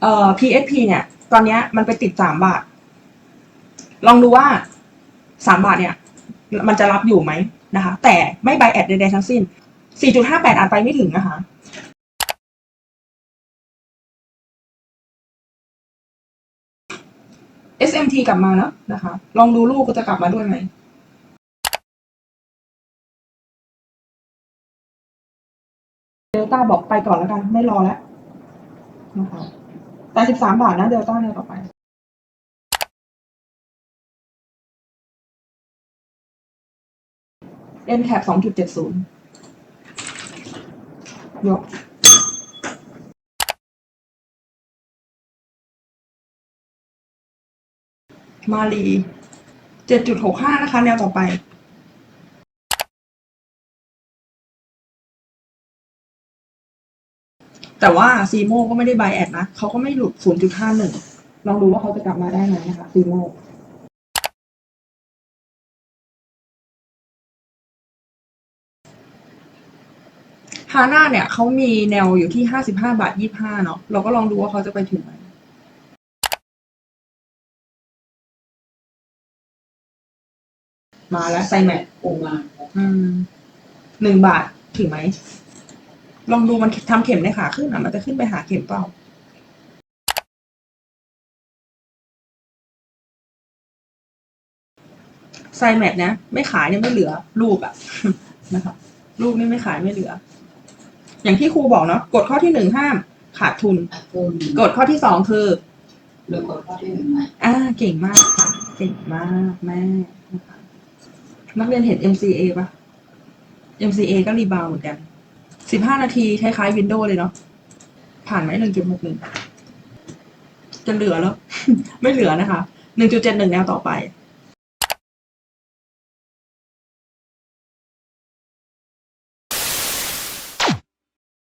เอ่อ PSP เนี่ย ตอนเนี้ยมันไปติดสามบาท ลองดูว่าสามบาทเนี่ย มันจะรับอยู่ไหมนะคะ แต่ไม่ไบแอดใดๆทั้งสิ้น 4.58 อ่านไปไม่ถึงนะคะ SMT กลับมาเนอะนะคะ ลองดูลูกก็จะกลับมาด้วยไหมเดลต้าบอกไปก่อนแล้วกัน ไม่รอแล้วนะคะ แต่สิบสามบาทนะเดลต้าเนี่ยต่อไป n cap สองจุดเจ็ดศูนย์ยกมาลีเจ็ดจุดหกห้านะคะ แนวต่อไป แต่ว่าซีโมก็ไม่ได้บายแอดนะเขาก็ไม่หลุด 0.51 ลองดูว่าเขาจะกลับมาได้ไหมนะคะซีโมฮาน่าเนี่ยเขามีแนวอยู่ที่ 55 บาท 25 เนาะเราก็ลองดูว่าเขาจะไปถึงไหมมาแล้วไซแมทโอมาอืมหนึ่งบาทถึงไหม ลองดูมันทำเข็มในขาขึ้นอะมันจะขึ้นไปหาเข็มเปล่าไซแมทนะไม่ขายเนี่ยไม่เหลือลูกอะนะคะลูกนี่ไม่ขายไม่เหลือ อย่างที่ครูบอกเนาะกฎข้อที่หนึ่งห้ามขาดทุนอัดทุนกฎข้อที่สองคือหรือกดข้อที่หนึ่งไหมอ่าเก่งมากค่ะเก่งมากแม่นะคะนักเรียนเห็น MCA ปะ MCA ก็รีบาวด์เหมือนกัน สิบห้านาทีคล้ายๆวินโดว์เลยเนาะผ่านไหมหนึ่งจุดหกหนึ่งจะเหลือแล้ว ไม่เหลือนะคะหนึ่งจุดเจ็ดหนึ่งแนวต่อไป